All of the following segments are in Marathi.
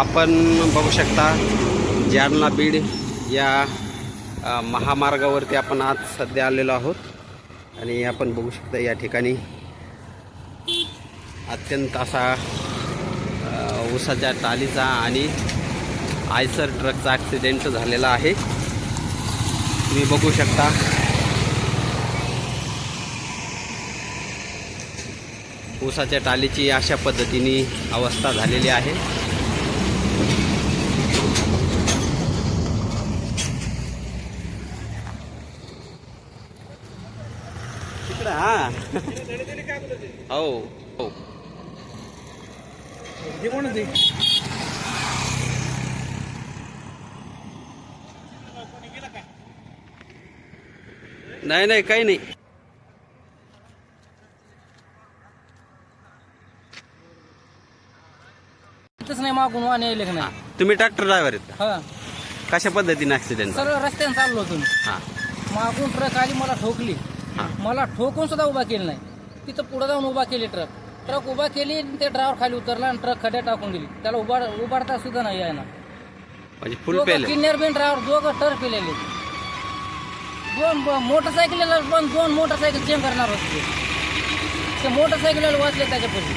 आपण बघू शकता जालना बीड या महामार्गावरती आपण आज सध्या आलेलो आहोत. आणि आपण बघू शकता या ठिकाणी अत्यंत असा ऊसाच्या टालीचा आणि आयसर ट्रकचा ॲक्सिडेंट झालेला आहे. तुम्ही बघू शकता. ऊसाच्या टालीची अशा पद्धतीने अवस्था झालेली आहे. हा. हो हो. नाही नाही काही नाही. नाही मागून वाहन यायले का नाही? तुम्ही ट्रॅक्टर ड्रायव्हर आहेत हा. का कशा पद्धतीने ऍक्सिडेंट सरळ रस्त्याने चाललो मी. हां. मागून ट्रक आली मला ठोकली. मला ठोकून सुद्धा उभा केली नाही. तिथं पुढे जाऊन उभा केली ट्रक. ट्रक उभा केली आणि ते ड्रायव्हर खाली उतरला आणि ट्रक खड्यात टाकून गेली त्याला उभार उभारता सुद्धा नाही आहे ना म्हणजे फुल पेल किन्नर बिन ड्रायव्हर दोघं टर पेलेले दोन मोटरसायकलीला पण दोन मोटरसायकल चेंज करणार होते ते. मोटरसायकलीला वाचले त्याच्यापाशी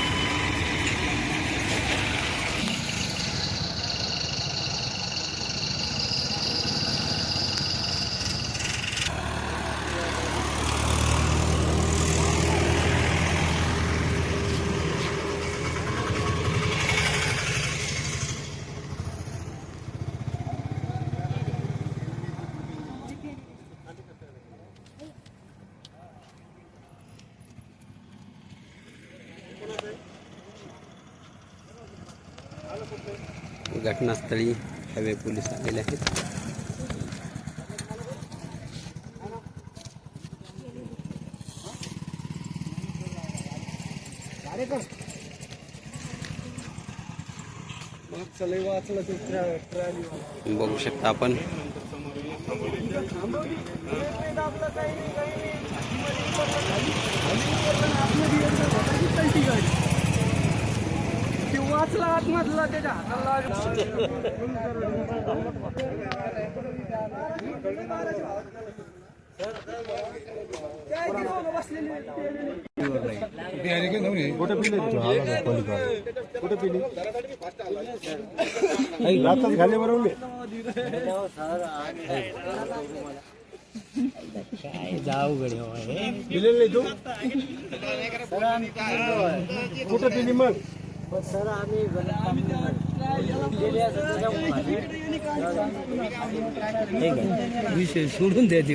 घटनास्थळी हवे पोलीस आलेले आहेत. बघू शकता आपण. वाचला आतमधला त्याच्या हाताला जाऊ गडे कुठं पिली मग? सर आम्ही विषय सोडून द्या देऊ.